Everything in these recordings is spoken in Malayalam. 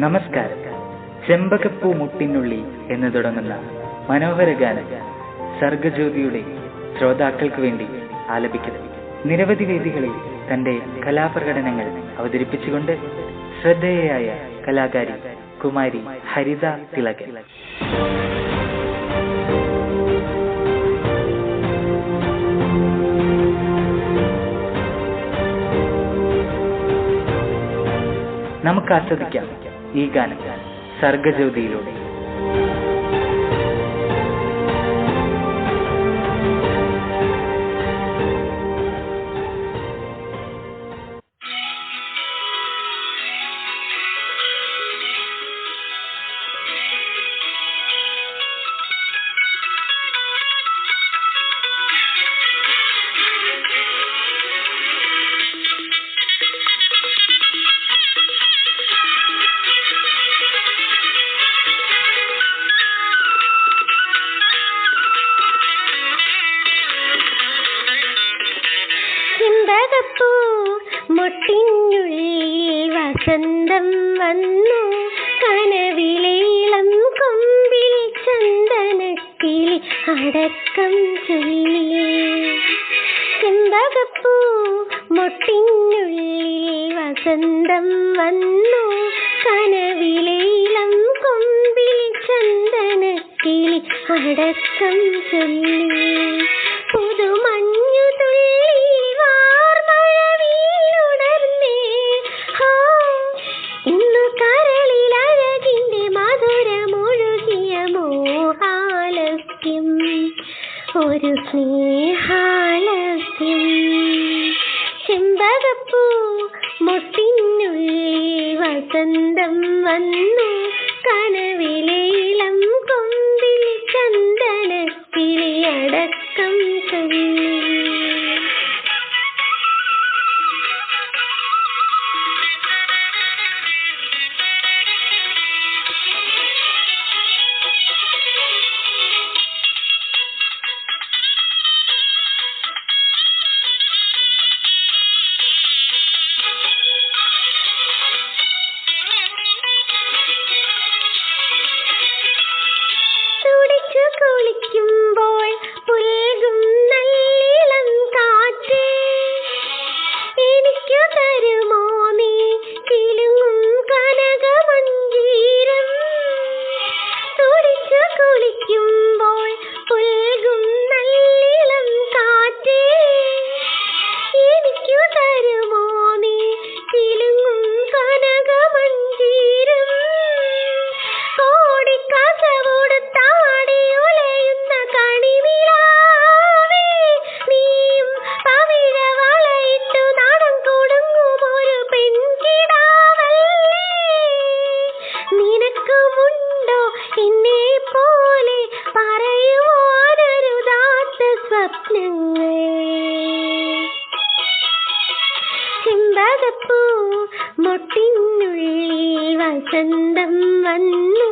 നമസ്കാരം. ചെമ്പകപ്പൂ മുട്ടിനുള്ളി എന്ന് തുടങ്ങുന്ന മനോഹര ഗാനം സർഗജ്യോതിയുടെ ശ്രോതാക്കൾക്ക് വേണ്ടി ആലപിക്കുന്നത്. നിരവധി വേദികളിൽ തന്റെ കലാപ്രകടനങ്ങൾ അവതരിപ്പിച്ചുകൊണ്ട് ശ്രദ്ധേയയായ കലാകാരി കുമാരി ഹരിത തിലകൻ. നമുക്ക് ആസ്വദിക്കാം. ഈ ഗാനം സർഗജ്യോതിയിലൂടെ. വസന്തം വന്നു കനവിലേളം കൊമ്പിൽ ചന്ദനക്കിളി അടക്കം ചൊല്ലി. ചെമ്പകപ്പൂ മുട്ടിനുള്ളിൽ വസന്തം വന്നു കനവിലേളം കൊമ്പിൽ ചന്ദനക്കിളി അടക്കം ചൊല്ലി. ഒരു സ്നേഹാലസ്യം ചെമ്പകപ്പൂ മുട്ടിനുള്ളിൽ വസന്തം വന്നു. കനവിലേളം കൊമ്പിൽ ചന്ദനക്കിളിയടക്കം തുടിച്ചു കുളിക്കുമ്പോൾ പുൽകും ചെമ്പകപ്പൂ മുട്ടിനുള്ളിൽ വസന്തം വന്നു.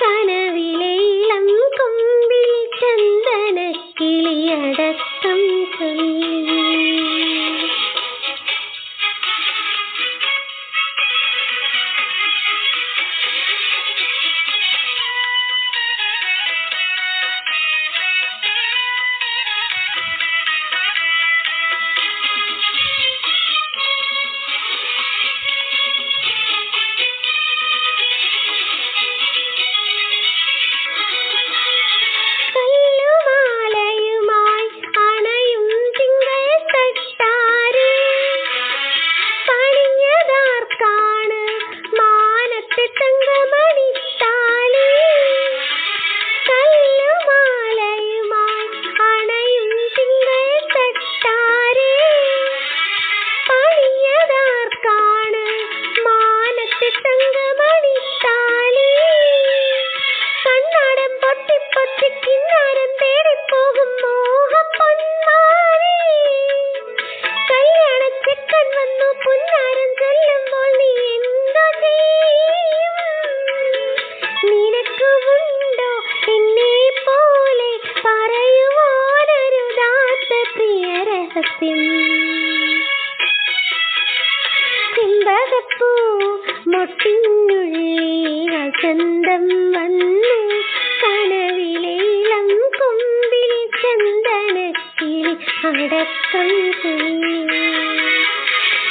കനവിലേളം കൊമ്പിൽ ചന്ദനക്കിളിയടക്കം ചൊല്ലി. ചെമ്പകപ്പൂ മൊട്ടിനുള്ളിൽ വസന്തം വന്നു കനവിലേലം കൊമ്പിൽ ചന്ദനക്കിളി അടക്കം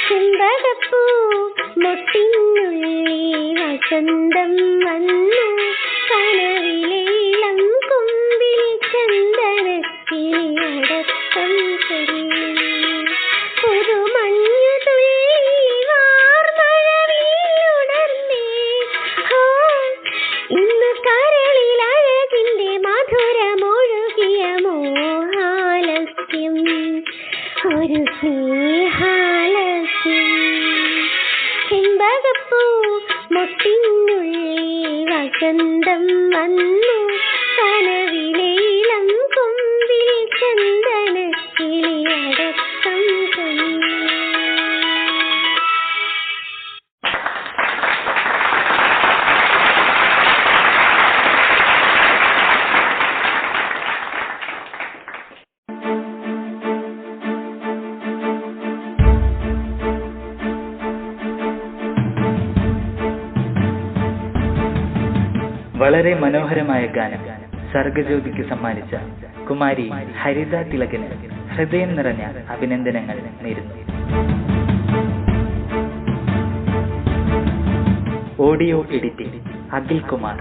ചെമ്പകപ്പൂ മൊട്ടിനുള്ളിൽ വസന്തം വന്നു കനവിലേളം സ്നേഹാലസ്യം ചെമ്പകപ്പൂ വസന്തം വന്നു വളരെ മനോഹരമായ ഗാനം സർഗജ്യോതിക്ക് സമ്മാനിച്ച കുമാരി ഹരിത തിലകന് ഹൃദയം നിറഞ്ഞ അഭിനന്ദനങ്ങൾ നേരുന്നു. Audio editing Akhil Kumar.